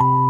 నేను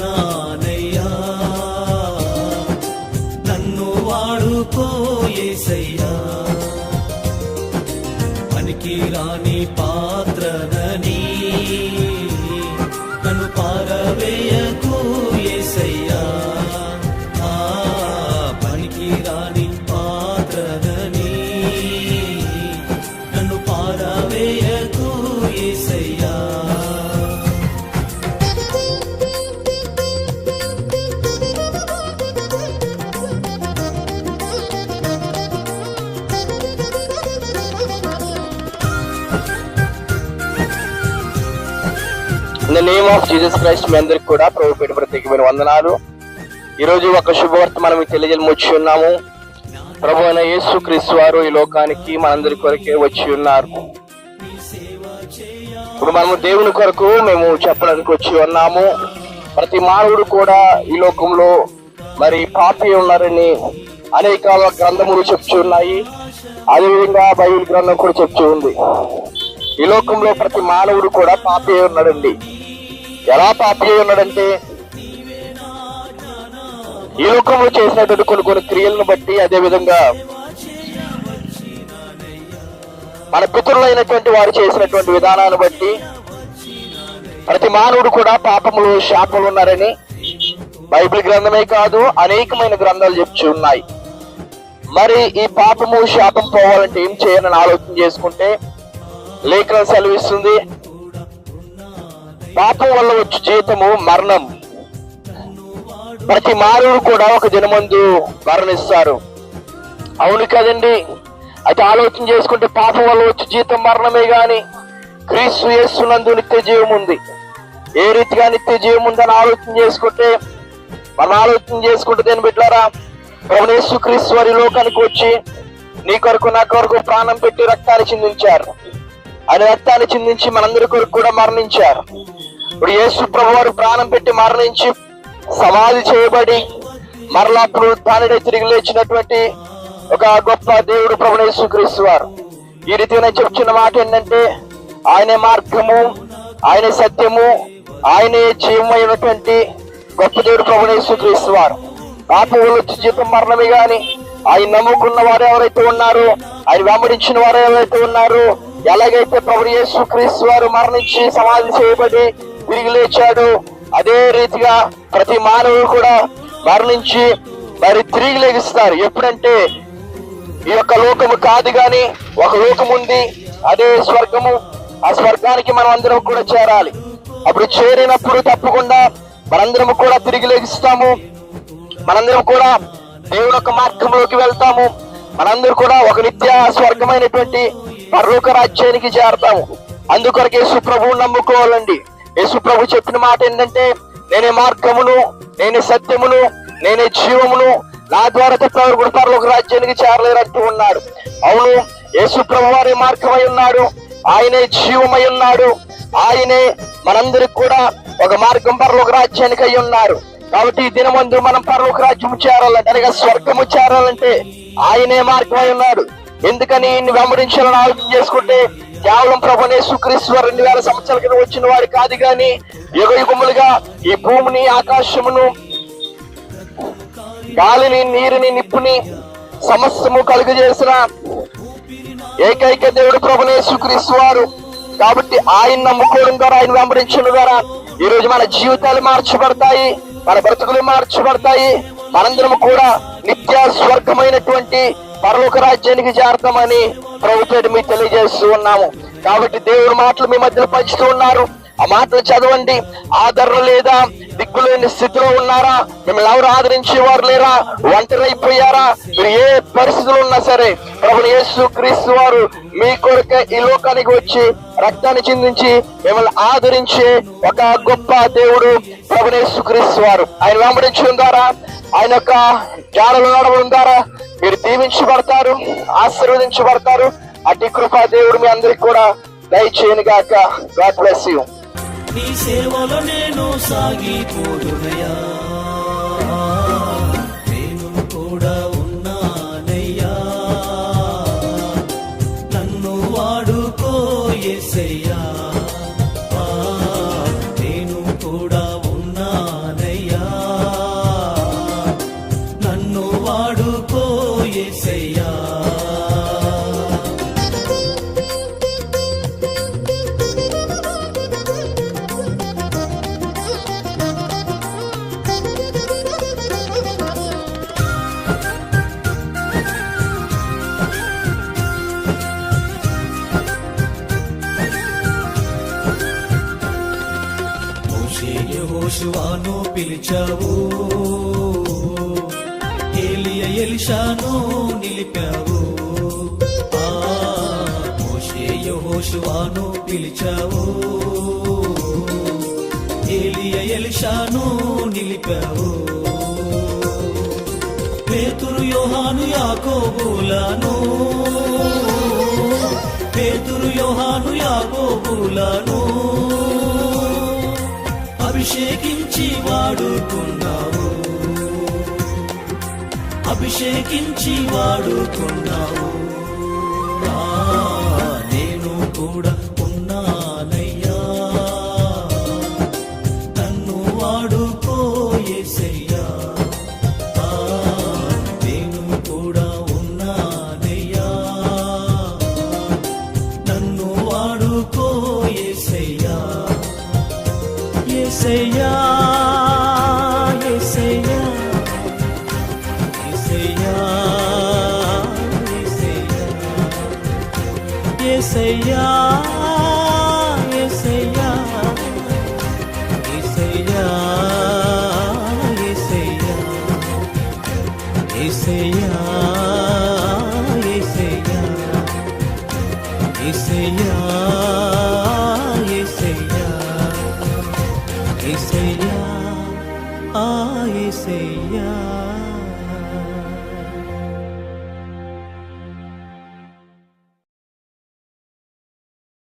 ना the name of Jesus Christ మీ అందరికి కూడా ప్రభు పేట ప్రత్యేకమైన వందనాలు. ఈరోజు ఒక శుభవార్త మనం మీకు తెలియజేయడం వచ్చి ఉన్నాము. ప్రభు అయిన యేసు క్రీస్తు వారు ఈ లోకానికి మనందరి కొరకే వచ్చి ఉన్నారు. ఇప్పుడు మనము దేవుని కొరకు మేము చెప్పడానికి వచ్చి ఉన్నాము. ప్రతి మానవుడు కూడా ఈ లోకంలో మరి పాపి ఉన్నారని అనేక గ్రంథములు చెప్తూ ఉన్నాయి. అదేవిధంగా బైబిల్ గ్రంథం కూడా చెప్తూ ఉంది. ఈ లోకంలో ప్రతి మానవుడు కూడా పాపి ఉన్నాడండి. ఎలా పాపి ఉన్నాడంటే ఈ లోకంలో చేసినటువంటి కొన్ని కొన్ని క్రియలను బట్టి అదే విధంగా మన పితరులైనటువంటి వారు చేసినటువంటి విధానాన్ని బట్టి ప్రతి మానవుడు కూడా పాపములు శాపములు ఉన్నారని బైబిల్ గ్రంథమే కాదు అనేకమైన గ్రంథాలు చెప్తూ ఉన్నాయి. మరి ఈ పాపము శాపం పోవాలంటే ఏం చేయాలని ఆలోచన చేసుకుంటే లేఖనం సెలవిస్తుంది. పాపం వల్ల వచ్చే జీతము మరణం. ప్రతి మారుడు కూడా ఒక దినమందు మరణిస్తారు. అవును కదండి? అయితే ఆలోచన చేసుకుంటే పాపం వల్ల వచ్చే జీతం మరణమే గాని క్రీస్తు యేసునందు నిత్య జీవం ఉంది. ఏ రీతిగా నిత్య జీవం ఉందని ఆలోచన చేసుకుంటే మనం ఆలోచన చేసుకుంటే దేని బిడ్డారా ప్రభువు క్రీస్తు వారి లోకానికి వచ్చి నీ కొరకు నా కొరకు ప్రాణం పెట్టి రక్తాన్ని చిందించారు. ఆయన రక్తాన్ని చిందించి మనందరి కొరకు కూడా మరణించారు. ఇప్పుడు యేసు ప్రభు వారు ప్రాణం పెట్టి మరణించి సమాధి చేయబడి మరలా పునరుద్ధానుడై తిరిగి లేచినటువంటి ఒక గొప్ప దేవుడు ప్రభు యేసు క్రీస్తు వారు. ఈ రీతిగా చెప్తున్న మాట ఏంటంటే ఆయనే మార్గము ఆయనే సత్యము ఆయనే జీవమైనటువంటి గొప్ప దేవుడు ప్రభు యేసు క్రీస్తు వారు ఆత్మలు వచ్చి జీతం మరణమే గాని ఆయన నమ్ముకున్న వారు ఎవరైతే ఉన్నారో ఆయన వెంబడించిన వారు ఎవరైతే ఉన్నారో ఎలాగైతే ప్రభు యేసు క్రీస్తు వారు మరణించి సమాధి చేయబడి తిరిగి లేచాడు. అదే రీతిగా ప్రతి మానవుడు కూడా మరణించి మరి తిరిగి లేగిస్తారు. ఎప్పుడంటే ఈ యొక్క లోకము కాదు గాని ఒక లోకం ఉంది. అదే స్వర్గము. ఆ స్వర్గానికి మనం అందరం కూడా చేరాలి. అప్పుడు చేరినప్పుడు తప్పకుండా మనందరం కూడా తిరిగి లేగిస్తాము. మనందరం కూడా దేవుని యొక్క మార్గంలోకి వెళ్తాము. మనందరూ కూడా ఒక నిత్య స్వర్గమైనటువంటి పరలోక రాజ్యానికి చేరతాము. అందుకొరకే సుప్రభువు నమ్ముకోవాలండి. యేసు ప్రభు చెప్పిన మాట ఏంటంటే నేనే మార్గమును నేనే సత్యమును నేనే జీవమును నా ద్వారా తప్ప కూడా పరలోక రాజ్యానికి చేరలేరంటూ ఉన్నాడు. అవును యేసు ప్రభు వారి మార్గమై ఉన్నాడు ఆయనే జీవమై ఉన్నాడు ఆయనే మనందరికి కూడా ఒక మార్గం పరలోక రాజ్యానికి అయి ఉన్నారు. కాబట్టి ఈ దినమందు మనం పరలోక రాజ్యం చేరాలంటే అనగా స్వర్గము చేరాలంటే ఆయనే మార్గమై ఉన్నాడు. ఎందుకని ఇన్ని వెంబడించాలని ఆలోచన చేసుకుంటే కేవలం ప్రభునే సుక్రీశ్వర్ రెండు వేల సంవత్సరాల కింద వచ్చిన వాడు కాదు గాని యుగ యుగములుగా ఈ భూమిని ఆకాశమును గాలిని నీరుని నిప్పుని సమస్తము కలుగు చేసిన ఏకైక దేవుడు ప్రభునే సుక్రీస్తు వారు. కాబట్టి ఆయన నమ్ముకోవడం ద్వారా ఆయన వెంబడించడం ద్వారా ఈ రోజు మన జీవితాలు మార్చబడతాయి మన బ్రతుకులు మార్చబడతాయి. మనందరం కూడా నిత్య స్వర్గమైనటువంటి పరలోక రాజ్యానికి చేరతామని ప్రభుత్వం మీకు తెలియజేస్తూ ఉన్నాము. కాబట్టి దేవుడి మాటలు మీ మధ్యలో పంచుతూ ఉన్నారు. ఆ మాటలు చదవండి. ఆదరణ లేదా? దిక్కులేని స్థితిలో ఉన్నారా? మిమ్మల్ని ఎవరు ఆదరించేవారు లేరా? ఒంటరి అయిపోయారా మీరు ఏ పరిస్థితులు ఉన్నా సరే ప్రభు యేసు క్రీస్తు వారు మీ కొరకే ఈ లోకానికి వచ్చి రక్తాన్ని చిందించి మిమ్మల్ని ఆదరించే ఒక గొప్ప దేవుడు ప్రభు యేసు క్రీస్తు వారు. ఆయన వెంబడించడం ద్వారా ఆయన యొక్క జాడలు నడవడం ద్వారా మీరు దీవించబడతారు ఆశీర్వదించబడతారు. అటు కృపా దేవుడు మీ అందరికి కూడా దయచేయను గాక. గాడ్ బ్లెస్ యూ నీ సేవలో నేను సాగిపోదునయ్యా. యశువాను పిలిచావు. ఏలియ ఎలిషాను నిలిపావు. ఆ మోషే యెహోషువను పిలిచావు. ఏలియ ఎలిషాను నిలిపావు. పేతురు యోహాను యాకోబులను. పేతురు యోహాను యాకోబులను. అభిషేకించి వాడుకున్నావు అభిషేకించి వాడుకున్నావు నేను కూడా యేసయ్యా యేసయ్యా యేసయ్యా యేసయ్యా యేసయ్యా యేసయ్యా యేసయ్యా యేసయ్యా యేసయ్యా ఆ యేసయ్యా